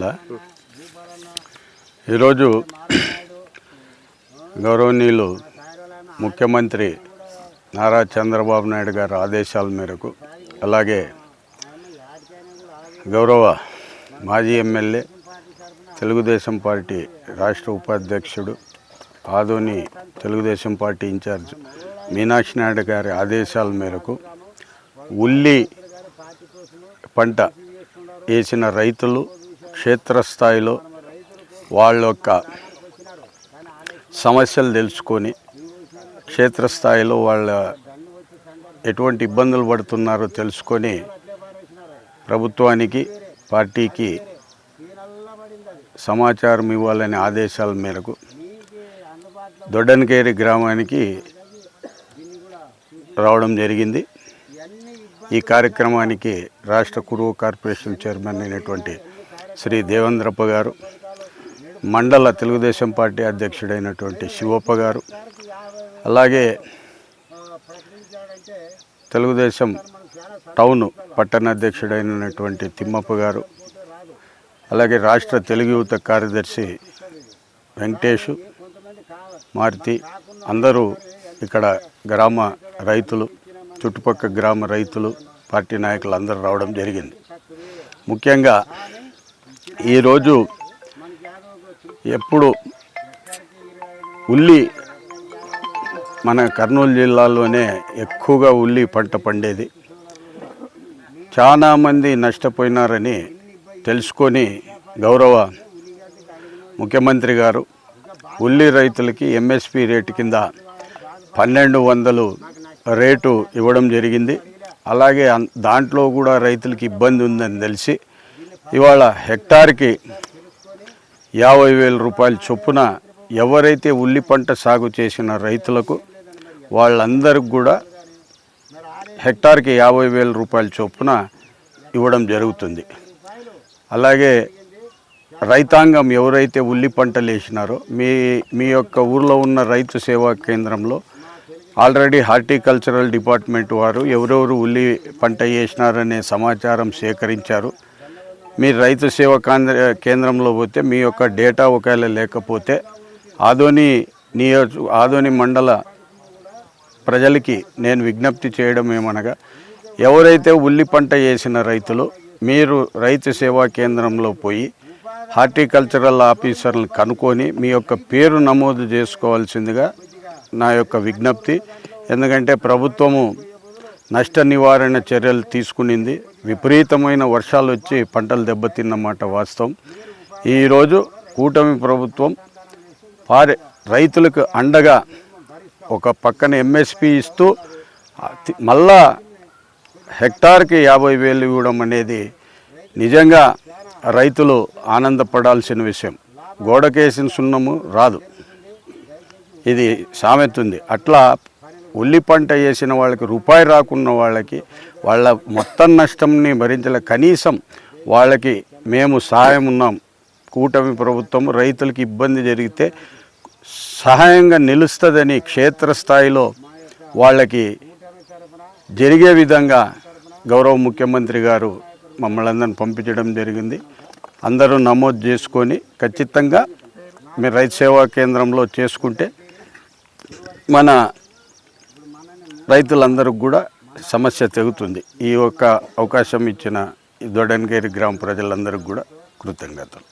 అధ్యక్షుల ఈరోజు గౌరవనీయులు ముఖ్యమంత్రి నారా చంద్రబాబు నాయుడు గారి ఆదేశాల మేరకు అలాగే గౌరవ మాజీ ఎమ్మెల్యే తెలుగుదేశం పార్టీ రాష్ట్ర ఉపాధ్యక్షుడు Adoni Telugu Desam party in charge Meenakshi Naidu గారి ఆదేశాల మేరకు ఉల్లి పంట వేసిన రైతులు క్షేత్రస్థాయిలో వాళ్ళ యొక్క సమస్యలు తెలుసుకొని క్షేత్రస్థాయిలో వాళ్ళ ఎటువంటి ఇబ్బందులు పడుతున్నారో తెలుసుకొని ప్రభుత్వానికి పార్టీకి సమాచారం ఇవ్వాలనే ఆదేశాల మేరకు దొడ్డనకేరి గ్రామానికి రావడం జరిగింది. ఈ కార్యక్రమానికి రాష్ట్ర కురువు కార్పొరేషన్ చైర్మన్ అయినటువంటి శ్రీ దేవేంద్రప్ప గారు మండల తెలుగుదేశం పార్టీ అధ్యక్షుడైనటువంటి శివప్ప గారు అలాగే తెలుగుదేశం టౌన్ పట్టణ అధ్యక్షుడైనటువంటి తిమ్మప్ప గారు అలాగే రాష్ట్ర తెలుగు యువత కార్యదర్శి వెంకటేష్ మారుతి అందరూ ఇక్కడ గ్రామ రైతులు చుట్టుపక్కల గ్రామ రైతులు పార్టీ నాయకులు అందరూ రావడం జరిగింది. ముఖ్యంగా ఈరోజు ఎప్పుడు ఉల్లి మన కర్నూలు జిల్లాలోనే ఎక్కువగా ఉల్లి పంట పండేది. చాలామంది నష్టపోయినారని తెలుసుకొని గౌరవ ముఖ్యమంత్రి గారు ఉల్లి రైతులకి ఎంఎస్పి రేటు కింద పన్నెండు వందలు రేటు ఇవ్వడం జరిగింది. అలాగే దాంట్లో కూడా రైతులకి ఇబ్బంది ఉందని తెలిసి ఇవాళ హెక్టార్కి యాభై వేల రూపాయల చొప్పున ఎవరైతే ఉల్లి పంట సాగు చేసిన రైతులకు వాళ్ళందరికి కూడా హెక్టార్కి యాభై వేల రూపాయల చొప్పున ఇవ్వడం జరుగుతుంది. అలాగే రైతాంగం ఎవరైతే ఉల్లి పంటలు వేసినారో మీ మీ యొక్క ఊర్లో ఉన్న రైతు సేవా కేంద్రంలో ఆల్రెడీ హార్టికల్చరల్ డిపార్ట్మెంట్ వారు ఎవరెవరు ఉల్లి పంట వేసినారనే సమాచారం సేకరించారు. మీ రైతు సేవా కేంద్ర కేంద్రంలో పోతే మీ యొక్క డేటా ఒకవేళ లేకపోతే ఆదోని నియోజ ఆదోని మండల ప్రజలకి నేను విజ్ఞప్తి చేయడం ఏమనగా ఎవరైతే ఉల్లి పంట వేసిన రైతులు మీరు రైతు సేవా కేంద్రంలో పోయి హార్టికల్చరల్ ఆఫీసర్ని కనుక్కొని మీ యొక్క పేరు నమోదు చేసుకోవాల్సిందిగా నా యొక్క విజ్ఞప్తి. ఎందుకంటే ప్రభుత్వము నష్ట నివారణ చర్యలు తీసుకునింది. విపరీతమైన వర్షాలు వచ్చి పంటలు దెబ్బతిన్నమాట వాస్తవం. ఈరోజు కూటమి ప్రభుత్వం వారి రైతులకు అండగా ఒక పక్కన ఎంఎస్పి ఇస్తూ మళ్ళా హెక్టార్కి యాభై వేలు ఇవ్వడం అనేది నిజంగా రైతులు ఆనందపడాల్సిన విషయం. గోడకేసిన సున్నము రాదు. ఇది సామెత ఉంది. అట్లా ఉల్లి పంట వేసిన వాళ్ళకి రూపాయి రాకున్న వాళ్ళకి వాళ్ళ మొత్తం నష్టంని భరించలే. కనీసం వాళ్ళకి మేము సహాయం ఉన్నాం. కూటమి ప్రభుత్వం రైతులకి ఇబ్బంది జరిగితే సహాయంగా నిలుస్తుందని క్షేత్రస్థాయిలో వాళ్ళకి జరిగే విధంగా గౌరవ ముఖ్యమంత్రి గారు మమ్మల్ని అందరిని పంపించడం జరిగింది. అందరూ నమోదు చేసుకొని ఖచ్చితంగా మీరు రైతు సేవా కేంద్రంలో చేసుకుంటే మన రైతులందరికి కూడా సమస్య తెగుతుంది. ఈ యొక్క అవకాశం ఇచ్చిన దొడన్గేరి గ్రామ ప్రజలందరికీ కూడా కృతజ్ఞతలు.